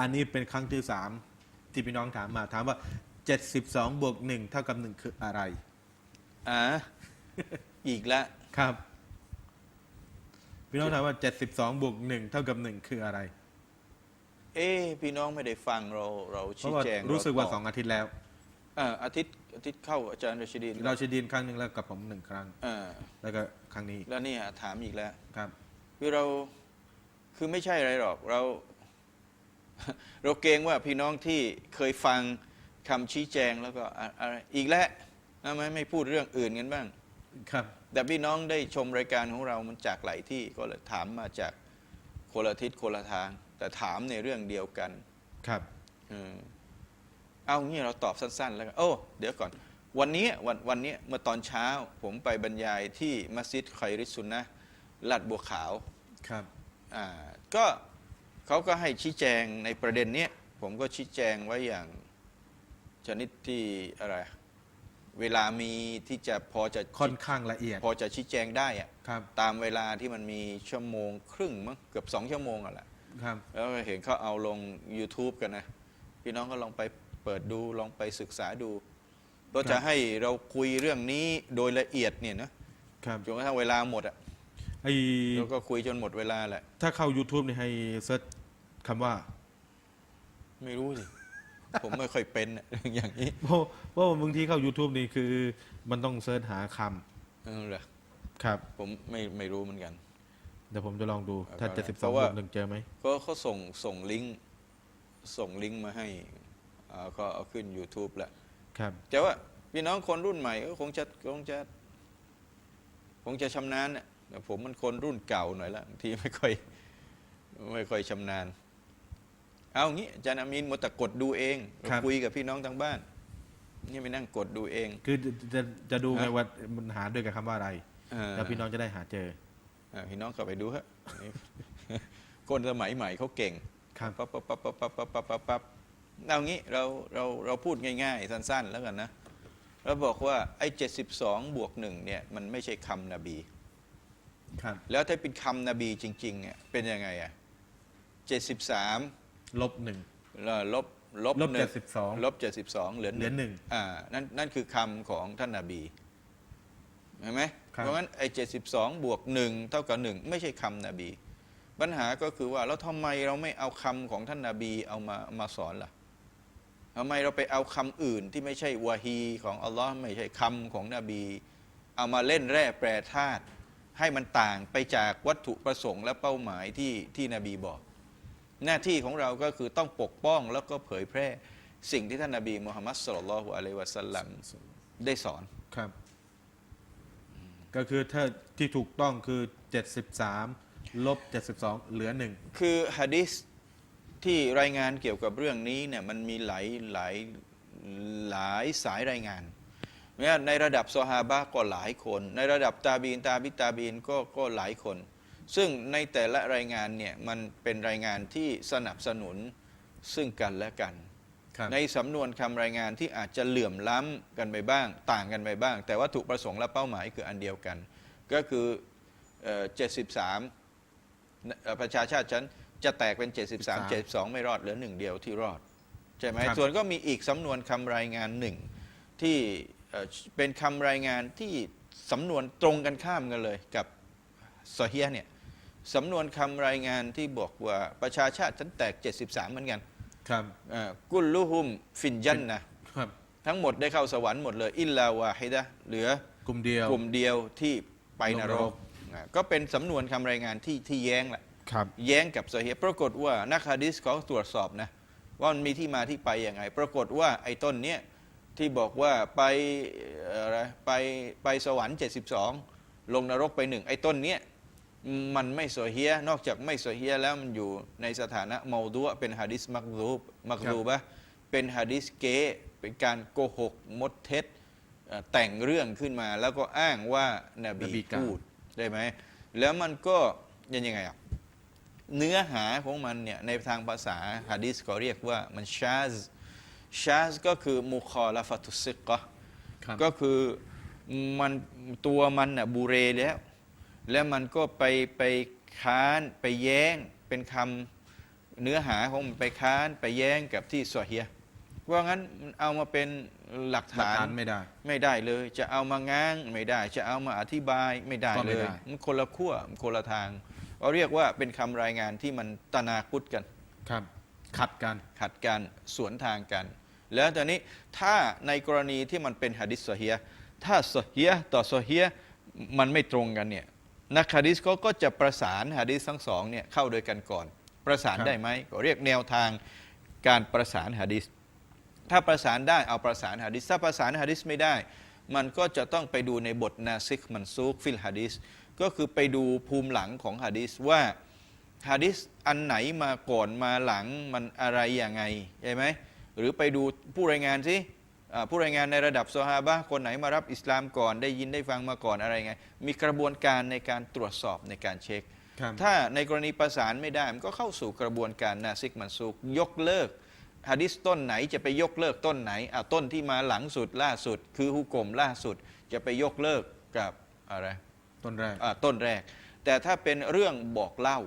อันนี้เป็นครั้งที่สามที่พี่น้องถามมาถามว่า 72บวกหนึ่งเท่ากับหนึ่งคืออะไรอ่าอีกแล้วครับ พี่น้องถามว่า 72บวกหนึ่งเท่ากับหนึ่งคืออะไร เอ๊ะพี่น้องไม่ได้ฟังเราเราเพชี้ราะว่าแจงรู้สึกว่าเตบสองอาทิตย์แล้วอ่าอาทิตย์อาทิตย์เข้าอาจารย์รชดีนเราชดีนครั้งหนึ่งแล้วกับผมหนึ่งครั้งอ่าแล้วก็ครั้งนี้อีกแล้วเนี่ยถามอีกแล้ว ครับ คือเราคือไม่ใช่อะไรหรอก เรา เราเกรงว่าพี่น้องที่เคยฟังคำชี้แจงแล้วก็อะอะไรอีกแล้วทำไมไม่พูดเรื่องอื่นกันบ้างครับ แต่พี่น้องได้ชมรายการของเรามันจากหลายที่ก็เลยถามมาจากคนละทิศคนละทาง แต่ถามในเรื่องเดียวกันครับเออเอางี้เราตอบสั้น ๆ แล้วกันโอ้เดี๋ยวก่อน วันนี้วันวันนี้เมื่อตอนเช้า ผมไปบรรยายที่มัสยิดไคริสซุนนะห์ลาดบัวขาวครับอ่าก็ เขาก็ให้ชี้แจงในประเด็นเนี้ยผมก็ชี้แจงไว้อย่างชนิดที่อะไร เวลามีที่จะพอจะค่อนข้างละเอียด พอจะชี้แจงได้อะครับ ตามเวลาที่มันมีชั่วโมงครึ่งมั้งเกือบสองชั่วโมงอะแหละครับ แล้วก็เห็นเขาเอาลง YouTube กันนะ พี่น้องก็ลองไปเปิดดูลองไปศึกษาดูก็จะให้เราคุยเรื่องนี้โดยละเอียดเนี่ยนะครับจนกระทั่งเวลาหมดอะไอ้เราก็คุยจนหมดเวลาแหละ ถ้าเข้า YouTube เนี่ยให้เซิร์ช คำว่า ไม่รู้สิ ผมไม่ค่อยเป็นอะ อย่างนี้เพราะเพราะว่าบางทีเข้า YouTube นี่คือ มันต้องเซิร์ชหาคเออเหรอำครับ ผมไม่ไม่รู้เหมือนกัน เดี๋ยวผมจะลองดู ถ้าเอาละ72เพราะบว่าวกหนึ่งเจอไหม ก็เขาส่งส่งลิงก์ส่งลิงก์มาให้อ่าก็เอาขึ้น YouTube แหละ ครับ แต่ว่าพี่น้องคนรุ่นใหม่ก็คงจะคงจะคงจะชำนาญน่ะแต่ผมมันคนรุ่นเก่าหน่อยละบางทีไม่ค่อย ไม่ค่อยชำนาญ เอางี้อาจารย์อามีนหมดแต่กดดูเองเราคุยกับพี่น้องทางบ้าน นี่ไปนั่งกดดูเองคือจะจะจะดูไงฮะว่ามันหาด้วยกับคำว่าอะไร เออแล้วพี่น้องจะได้หาเจออ่าพี่น้องก็ไปดูฮะนี่ คนสมัยใหม่เขาเก่งครับ ปั๊บปั๊บปั๊บปั๊บปั๊บปั๊บปั๊บปั๊บเอางี้เราเราเราพูดง่ายๆ สั้นๆ แล้วกันนะเราบอกว่าไอ้เจ็ดสิบสองบวกหนึ่งเนี่ยมันไม่ใช่คำนบี ครับ แล้วถ้าเป็นคำนบีจริงๆเนี่ยเป็นยังไงอะเจ็ดสิบสาม ลบหนึ่งลบลบลบหนึ่ง72ลบเจ็ดสิบสองเหลือเหลือหนึ่งอ่านั่นนั่นคือคำของท่านนบีเห็นไหมครับ เพราะงั้นไอ้เจ็ดสิบสองบวกหนึ่งเท่ากับหนึ่งไม่ใช่คำนบี ปัญหาก็คือว่าแล้วทำไมเราไม่เอาคำของท่านนาบีเอามามาสอนล่ะทำไมเราไปเอาคำอื่นที่ไม่ใช่วาฮีของอัลลอฮ์ไม่ใช่คำของนบี เอามาเล่นแร่แปรธาตุให้มันต่างไปจากวัตถุประสงค์และเป้าหมายที่ที่นบีบอก หน้าที่ของเราก็คือต้องปกป้องแล้วก็เผยแพร่สิ่งที่ท่านนาบีมุฮัมมัดสุลลัลลอฮุอะลัยฮิวะสัลลัมได้สอนครับ ก็คือถ้าที่ถูกต้องคือ 73 ลบ 72 เหลือหนึ่งคือฮะดิษที่รายงานเกี่ยวกับเรื่องนี้เนี่ยมันมีหลายหลายหลายสายรายงานเนี่ยในระดับซอฮาบะห์ก็หลายคน ในระดับตาบีนตาบิตาบีนก็ก็หลายคน ซึ่งในแต่ละรายงานเนี่ยมันเป็นรายงานที่สนับสนุนซึ่งกันและกันครับในสำนวนคำรายงานที่อาจจะเหลื่อมล้ำกันไปบ้าง ต่างกันไปบ้าง แต่วัตถุประสงค์และเป้าหมายคืออันเดียวกัน ก็คือเอ่อ73เอ่อประชาชาติฉันจะแตกเป็น 73 72 ไม่รอดเหลือหนึ่งเดียวที่รอด ใช่ไหมครับส่วนก็มีอีกสำนวนคำรายงานหนึ่งที่เอ่อเป็นคำรายงานที่สำนวนตรงกันข้ามกันเลยกับซอฮียะห์เนี่ย สำนวนคำรายงานที่บอกว่าประชาชาติฉันแตก 73 เหมือนกันครับอ่ากุลลุฮุมฟินยันนะครับ ทั้งหมดได้เข้าสวรรค์หมดเลย อิลลาวาฮิดะห์เหลือกลุ่มเดียว กลุ่มเดียวที่ไปนลงนรรก กอ่าก็เป็นสำนวนคำรายงานที่ที่แย้งแหละ ครับ แย้งกับโซเฮียปรากฏว่านักฮะดิษเขาตรวจสอบนะว่ามันมีที่มาที่ไปยังไง ปรากฏว่าไอ้ต้นเนี้ยที่บอกว่าไปเอ่ออะไรไปไปสวรรค์ 72 ลงนรกไปหนึ่งไอ้ต้นเนี้ย มันไม่โซเฮียนอกจากไม่โซเฮียแล้วมันอยู่ในสถานะเมาดัวเป็นฮะดิษมักรูบมักรูบะเป็นฮะดิษเก๊เป็นการโกหกมดเท็จเอ่อแต่งเรื่องขึ้นมา แล้วก็อ้างว่านบีนบีกล่าวพูดได้ไหมแล้วมันก็ยังยังไงอะเนื้อหาของมันเนี่ยในทางภาษาฮะดิษก็เรียกว่ามันชาซชาซก็คือมุคอลาฟตุซิกะห์ครับก็คือมันตัวมันน่ะบูเรแล้ว แล้วมันก็ไปไปค้านไปแย้งเป็นคเนื้อหาของมันไปค้านไปแย้งกับที่ซอเฮียว่างั้นมันเอามาเป็นหลักหลักฐานฐานไม่ได้ ไม่ได้เลย จะเอามาง้างไม่ได้ จะเอามาอธิบายไม่ได้ก็เลไม่ยได้มันคนละขั้วมันคนละทางเราเรียกว่าเป็นคำรายงานที่มันตนาคุดกันครับ ขัดกันขัดกันสวนทางกัน แล้วตอนนี้ถ้าในกรณีที่มันเป็นหะดิษซอเฮียห์ถ้าซอเฮียห์ต่อซอเฮียห์มันไม่ตรงกันเนี่ย นักหะดิษเขาก็จะประสานหะดิษทั้งสองเนี่ยเข้าด้วยกันก่อน ประสานครับได้ไหมก็เรียกแนวทางการประสานหะดิษถ้าประสานได้เอาประสานหะดิษถ้าประสานหะดิษไม่ได้ มันก็จะต้องไปดูในบทนาซิกมันซูกฟิลหะดิษก็คือไปดูภูมิหลังของหะดิษว่าฮะดิษอันไหนมาก่อนมาหลังมันอะไรอย่างไงใช่ไหมหรือไปดูผู้รายงานสิอ่า ผู้รายงานในระดับซอฮาบะห์คนไหนมารับอิสลามก่อนได้ยินได้ฟังมาก่อนอะไรไง มีกระบวนการในการตรวจสอบในการเช็คครับถ้าในกรณีประสานไม่ได้ มันก็เข้าสู่กระบวนการนาซิกมันซุกยกเลิกฮะดิษต้นไหนจะไปยกเลิกต้นไหนอะต้นที่มาหลังสุดล่าสุด คือฮุกกลมล่าสุด จะไปยกเลิกกับอะไรต้นแรกอ่าต้นแรก แต่ถ้าเป็นเรื่องบอกเล่า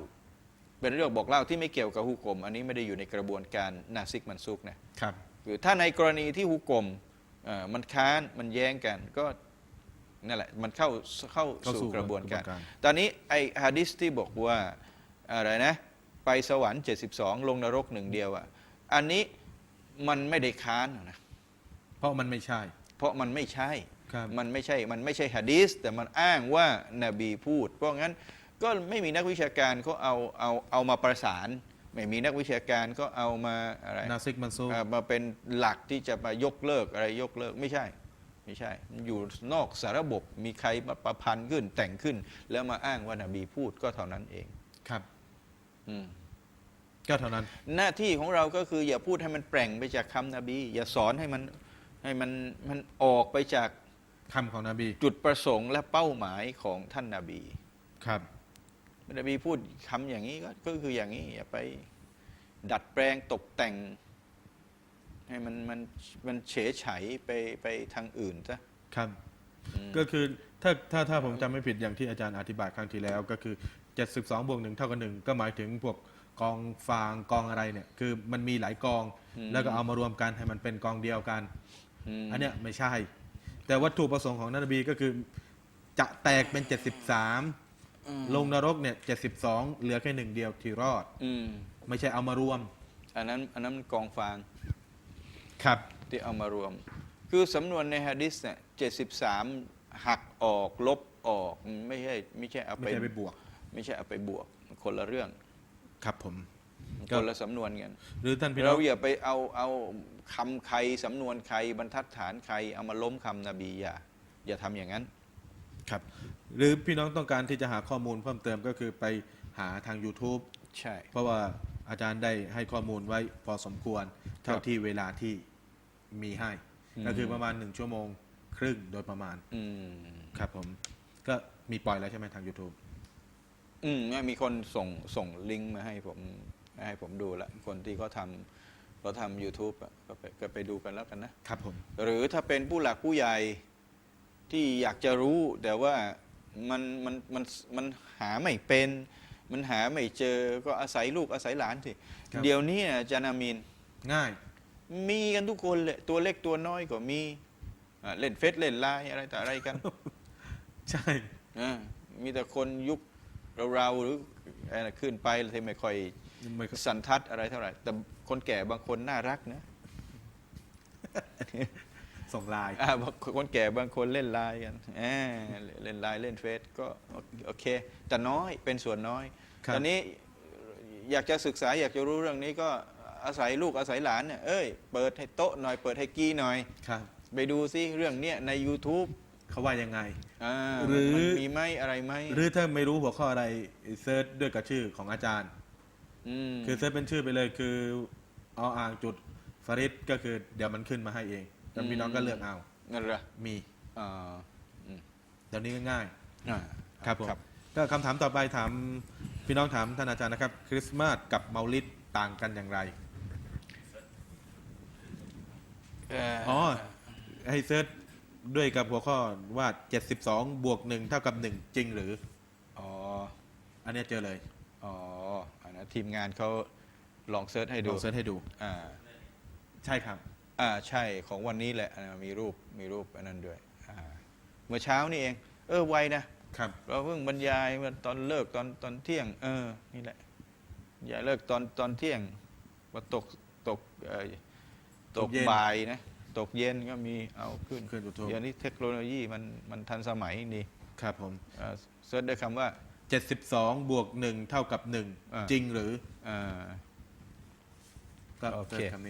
เป็นเรื่องบอกเล่าที่ไม่เกี่ยวกับฮุกกลมอันนี้ไม่ได้อยู่ในกระบวนการนาซิกมันซุกนะครับ คือถ้าในกรณีที่ฮุกกลมเอ่อมันค้านมันแย้งกันก็นั่นแหละมันเข้าเข้าเข้าสู่สู่กระบวนการกระบวนการ ตอนนี้ไอฮะดิษที่บอกว่าอะไรนะไปสวรรค์ 72 ลงนรกหนึ่งเดียวอะอันนี้มันไม่ได้ค้านนะเพราะมันไม่ใช่ เพราะมันไม่ใช่ครับมันไม่ใช่มันไม่ใช่ฮะดีสแต่มันอ้างว่านาบีพูด เพราะงั้นก็ไม่มีนักวิชาการเขาเอาเอาเอามาประสาน ไม่มีนักวิชาการก็เอามาอะไรนาซิกมันซูเอ่อมาเป็นหลักที่จะมายกเลิกอะไรยกเลิกไม่ใช่ ไม่ใช่มันอยู่นอกสารบบมีใครมาประพันธ์ขึ้นแต่งขึ้น แล้วมาอ้างว่านาบีพูดก็เท่านั้นเองครับอืมก็เท่านั้น หน้าที่ของเราก็คืออย่าพูดให้มันแปลงไปจากคำนบี อย่าสอนให้มันให้มันมันออกไปจากคำของนบี จุดประสงค์และเป้าหมายของท่านนาบีครับ นบีพูดคำอย่างนี้ก็ก็คืออย่างนี้ อย่าไปดัดแปลงตกแต่ง ให้มันมันมันเฉยไฉไปไปทางอื่นซะครับอืมก็คือถ้าถ้าถ้าผมจำไม่ผิดอย่างที่อาจารย์อธิบายครั้งที่แล้ว ก็คือ 72บวกหนึ่งเท่ากับหนึ่งก็หมายถึงพวกกองฟางกองอะไรเนี่ย คือมันมีหลายกอง แล้วก็เอามารวมกันให้มันเป็นกองเดียวกันมอันเนี้ยไม่ใช่ แต่วัตถุประสงค์ของนบีก็คือ จะแตกเป็น 73 ลงนรกเนี่ย72เหลือแค่หนึ่งเดียวที่รอด อืมไม่ใช่เอามารวมอันนั้นอันนั้นมันกองฟางครับ ที่เอามารวม คือสำนวนในฮะดิษเนี่ยเจ็ดสิบสามหักออกลบออกมันไม่ใช่ไม่ใช่เอาไม่ไปใช่ไปบวกไม่ใช่เอาไปบวกมันคนละเรื่องครับผม ก็ คนละสำนวนกัน หรือท่านพี่น้เราองอย่าไปเอาเอาคำใครสำนวนใครบรรทัดฐานใครเอามาล้มคำนบีอย่าอย่าทำอย่างนั้น ครับ หรือพี่น้องต้องการที่จะหาข้อมูลเพิ่มเติมก็คือไปหาทาง YouTube ใช่ เพราะว่าอาจารย์ได้ให้ข้อมูลไว้พอสมควรเท่าที่เวลาที่มีให้ ก็คือประมาณหนึ่งชั่วโมงครึ่งโดยประมาณอืมครับผมก็มีปล่อยแล้วใช่ไหมทาง YouTube อืมมีคนส่งส่งลิงก์มาให้ผมให้ผมดูแล้วคนที่เขาทำเขาทำ YouTube อะก็ไปก็ไปดูกันแล้วกันนะครับผม หรือถ้าเป็นผู้หลักผู้ใหญ่ที่อยากจะรู้แต่ว่า มันมันมันมันหาไม่เป็น มันหาไม่เจอก็อาศัยลูกอาศัยหลานสิครับ เดี๋ยวนี้อะอาจารย์อามีน ง่าย มีกันทุกคนเลยตัวเล็กตัวน้อยก็มีอ่าเล่นเฟซเล่นไลน์อะไรแต่อะไรกัน ใช่ อ่ามีแต่คนยุคเราๆหรืออะไรขึ้นไปที่ไม่ค่อยไม่สันทัดอะไรเท่าไหร่ แต่คนแก่บางคนน่ารักนะ ส่งไลน์อ่าบางคนแก่บางคนเล่นไลน์กันอ่าเล่นไลน์เล่นเฟซก็โอเค แต่น้อยเป็นส่วนน้อยครับตอนนี้อยากจะศึกษาอยากจะรู้เรื่องนี้ก็อาศัยลูกอาศัยหลานเนี่ยเอ้ยเปิดให้โต๊ะหน่อยเปิดให้กี้หน่อยครับไปดูซิเรื่องเนี้ยใน YouTube เขาว่ายังไงอ่าหรือมันมีไหมอะไรไหมหรือถ้าไม่รู้หัวข้ออะไรเซิร์ชด้วยกับชื่อของอาจารย์มคือเซิร์ชเป็นชื่อไปเลยคือเอาอ่างจุดฟาริดก็คือเดี๋ยวมันขึ้นมาให้เอง แล้วพี่น้องก็เลือกเอานั่นเหรอมีอ่าอืมเดี๋ยวนี้ก็ง่ายอ่าครับผมก็คำถามต่อไปถามพี่น้องถามท่านอาจารย์นะครับ คริสต์มาสกับเมาลิดต่างกันอย่างไรเอ่ออ๋อให้เซิร์ชด้วยกับหัวข้อว่า 72 บวก1เท่ากับ 1 จริงหรือ อ๋อ อันเนี้ยเจอเลยอ๋ออันนั้นทีมงานเขาลองเซิร์ชให้ลดูองเซิร์ชให้ดู อ่า ใช่ครับ อ่าใช่ของวันนี้แหละอ่ามีรูปมีรูปอันนั้นด้วยอ่าเมื่อเช้านี่เอง เออไวนะครับ เราเพิ่งบรรยายเมื่อตอนเลิกตอนตอนเที่ยง เออ นี่แหละบรรยายเลิกตอนตอนเที่ยงว่าตกตกเอ่อตตกกเย็น บ่ายนะ ตกเย็นก็มีเอาขึ้นขึ้น YouTube เดี๋ยวนี้เทคโนโลยีมันมันทันสมัยดีครับผมอ่าเซิร์ชด้วยคำว่า 72 บวก 1 เท่ากับ อ่า 1 จริงหรืออ่าก็โอเคเซิร์ชคำนี้